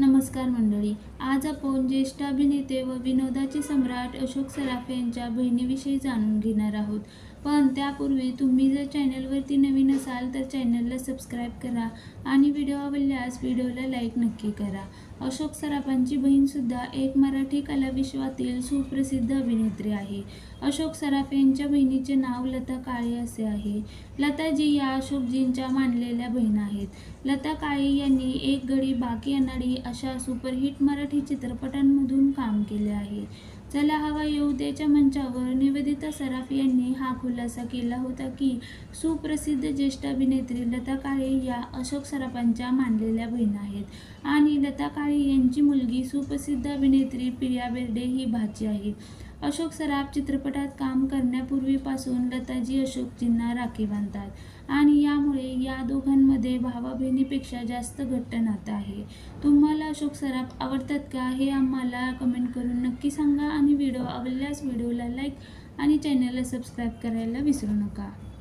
नमस्कार मंडळी. आज आपण ज्येष्ठ अभिनेते व विनोदाचे सम्राट अशोक सराफ यांच्या बहिणीविषयी जाणून घेणार आहोत. पण त्यापूर्वी तुम्ही जर चॅनलवरती नवीन असाल तर चॅनलला सबस्क्राईब करा आणि व्हिडिओ आवडल्यास व्हिडिओला लाईक नक्की करा. अशोक सराफांची बहीणसुद्धा एक मराठी कलाविश्वातील सुप्रसिद्ध अभिनेत्री आहे. अशोक सराफ यांच्या बहिणीचे नाव लता काळे असे आहे. लताजी या अशोकजींच्या मानलेल्या बहीण आहेत. लता काळे यांनी एक गडी बाकी अनाडी अशा सुपरहिट मराठी चित्रपटांमधून काम केले आहे. चला हवा येऊ द्याच्या मंचावर निवेदिता सराफ यांनी हा खुलासा केला होता की सुप्रसिद्ध ज्येष्ठ अभिनेत्री लता काळे या अशोक सराफांच्या मानलेल्या बहीण आहेत. आणि लता काळे यांची मुलगी सुप्रसिद्ध अभिनेत्री प्रिया बेर्डे ही भाची आहे. अशोक सराफ चित्रपटात काम करण्यापूर्वीपासून लताजी अशोकजींना राखी बांधतात. आणि यामुळे या बहिणीपेक्षा जास्त घट्ट नातं आहे. तुम्हाला अशोक सराफ आवडतात का? हे आम्हाला कमेंट करून नक्की सांगा आणि व्हिडिओ आवडल्यास व्हिडिओला लाईक आणि चॅनलला सबस्क्राईब करायला विसरू नका.